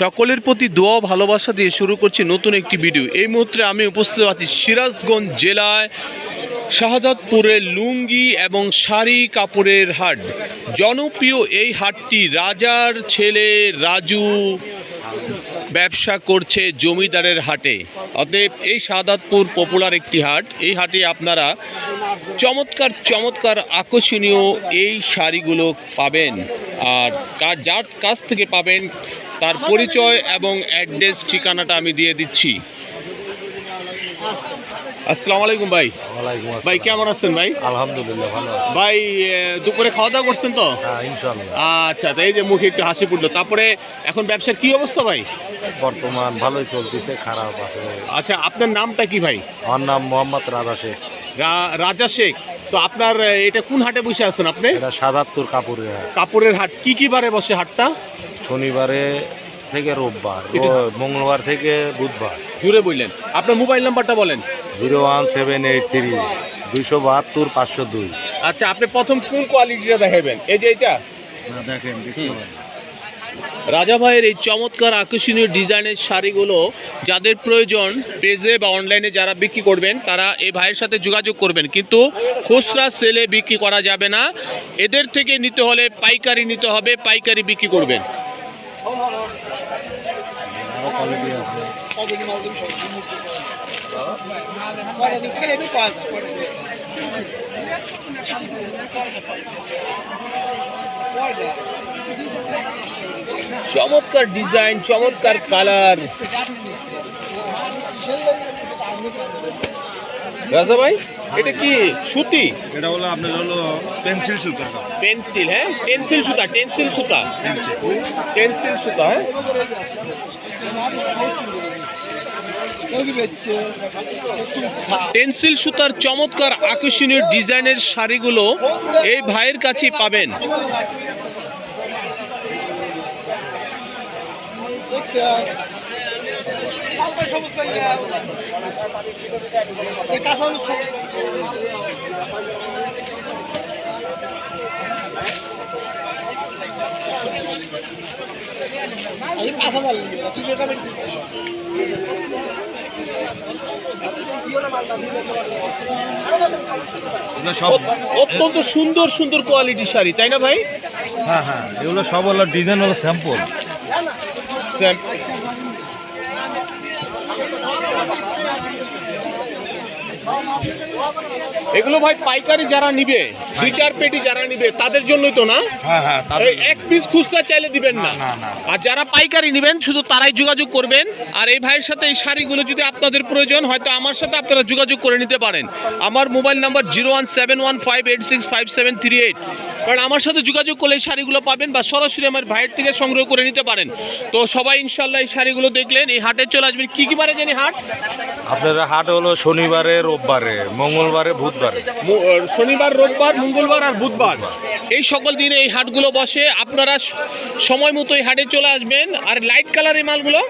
সকলের প্রতি দোয়া ভালোবাসা দিয়ে শুরু করছি নতুন একটি ভিডিও। এই মুহূর্তে আমি উপস্থিত আছি সিরাজগঞ্জ জেলায় শাহাদাতপুরের লুঙ্গি এবং শাড়ি কাপড়ের হাট। জনপ্রিয় এই হাটটি রাজার ছেলে রাজু ব্যবসা করছে জমিদারের হাটে। অতএব এই সাদাতপুর পপুলার একটি হাট। এই হাটে আপনারা চমৎকার চমৎকার আকর্ষণীয় এই শাড়িগুলো পাবেন। আর যার কাছ থেকে পাবেন তার পরিচয় এবং অ্যাড্রেস ঠিকানাটা আমি দিয়ে দিচ্ছি। আসসালামু আলাইকুম ভাই। ওয়ালাইকুম ভাই কেমন আছেন ভাই? আলহামদুলিল্লাহ ভালো ভাই দুপুরে খাওয়া দাওয়া করছেন তো? হ্যাঁ আচ্ছা তো এই যে মুখে একটু হাসি ফুটলো। তারপরে এখন ব্যবসার কি অবস্থা ভাই? বর্তমান ভালোই চলতেছে খারাপ আছে। আচ্ছা আপনার নামটা কি ভাই? আমার নাম মোহাম্মদ রাজা শেখ। রাজা শেখ। তো আপনার এটা কোন হাটে বসে আছেন আপনি? এটা সাদাত্তর কাপুরের হাট। কাপড়ের হাট। কি কি বারে বসে হাটটা? শনিবারে থেকে রোববার মঙ্গলবার থেকে বুধবার। জুড়ে বললেন আপনার মোবাইল নাম্বারটা বলেন। Zero one seven eight three দুইশো বাহাত্তর পাঁচশো দুই। আচ্ছা আপনি প্রথম কোন কোয়ালিটিটা দেখাবেন? এই যে এটা দেখেন রাজা ভাইয়ের এই চমৎকার আকর্ষণীয় ডিজাইনের শাড়িগুলো যাদের প্রয়োজন পেজে বা অনলাইনে যারা বিক্রি করবেন তারা এই ভাইয়ের সাথে যোগাযোগ করবেন। কিন্তু খুচরা সেলে বিক্রি করা যাবে না। এদের থেকে নিতে হলে পাইকারি নিতে হবে পাইকারি বিক্রি করবেন। চমৎকার ডিজাইন চমৎকার কালার। রাজা ভাই এটা কি সুতি? এটা হলো আপনার হলো পেন্সিল সুতার পেন্সিল হ্যাঁ? পেন্সিল সুতা টেন্সিল সুতা। টেন্সিল সুতা হ্যাঁ? টেন্সিল সুতার চমৎকার আকর্ষণীয় ডিজাইনের শাড়িগুলো এই ভাইয়ের কাছেই পাবেন। পাঁচ হাজার অত্যন্ত সুন্দর সুন্দর কোয়ালিটির শাড়ি তাই না ভাই? হ্যাঁ হ্যাঁ এগুলো সব হলো ডিজাইন হলো স্যাম্পল এগুলো ভাই পাইকারি যারা নিবে দুই চার পেটি যারা নিবে তাদের জন্যই তো না? হ্যাঁ হ্যাঁ এক পিস খুচরা চাইলে দিবেন না। আর যারা পাইকারি নেবেন শুধু তারাই যোগাযোগ করবেন। আর এই ভাইয়ের সাথে এই শাড়িগুলো যদি আপনাদের প্রয়োজন হয়তো আমার সাথে আপনারা যোগাযোগ করে নিতে পারেন। আমার mobile number zero one seven one five eight six five seven three eight. কারণ আমার সাথে যোগাযোগ করলে এই শাড়িগুলো পাবেন বা সরাসরি আমার ভাইয়ের থেকে সংগ্রহ করে নিতে পারেন। তো সবাই ইনশাল্লাহ এই শাড়িগুলো দেখলেন। এই হাটে চলে আসবেন। কি কি বারে জানি হাট? আপনার হাট হলো শনিবারে রোববারে মঙ্গলবারে বুধবারে। শনিবার রোববার মঙ্গলবার আর বুধবার। এই সকল দিনে এই হাটগুলো বসে আপনারা সময় মতো এই হাটে চলে আসবেন। আর লাইট কালারের মালগুলো?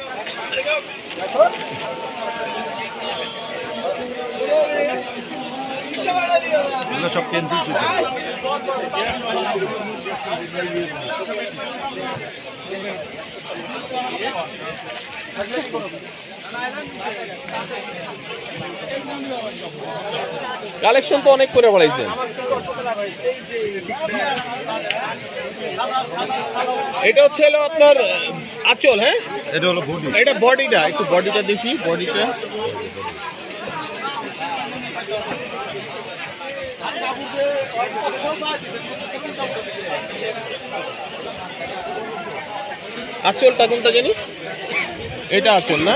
সব পেন্সিল কালেকশন তো অনেক করে বাড়াইছেন। এটা হচ্ছে হলো আপনার আচল হ্যাঁ? এটা হলো বডি এটা বডিটা একটু বডিটা দেখি বডিটা আঁচলটা কোনটা জানি? এটা আঁচল না?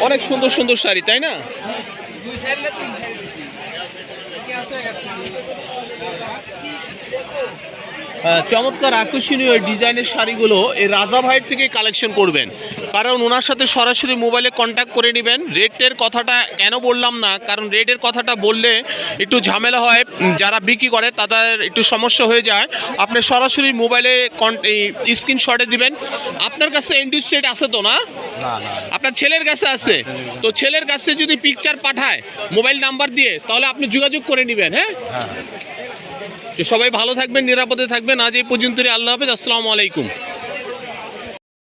অনেক সুন্দর সুন্দর শাড়ি তাই না? চমৎকার আকর্ষণীয় ডিজাইনের শাড়িগুলো এই রাজা ভাইয়ের থেকে কালেকশন করবেন। কারণ ওনার সাথে সরাসরি মোবাইলে কন্ট্যাক্ট করে নেবেন। রেটের কথাটা কেন বললাম না কারণ রেটের কথাটা বললে একটু ঝামেলা হয়। যারা বিক্রি করে তাদের একটু সমস্যা হয়ে যায়। আপনি সরাসরি মোবাইলে স্ক্রিনশটে দিবেন। আপনার কাছে এন্ডি সেট আছে তো না? আপনার ছেলের কাছে আছে? তো ছেলের কাছে যদি পিকচার পাঠায় মোবাইল নাম্বার দিয়ে তাহলে আপনি যোগাযোগ করে নেবেন হ্যাঁ? হ্যাঁ। সবাই ভালো থাকবেন নিরাপদে থাকবেন। আজ এই পর্যন্ত আল্লাহ হাফেজ আসসালামু আলাইকুম।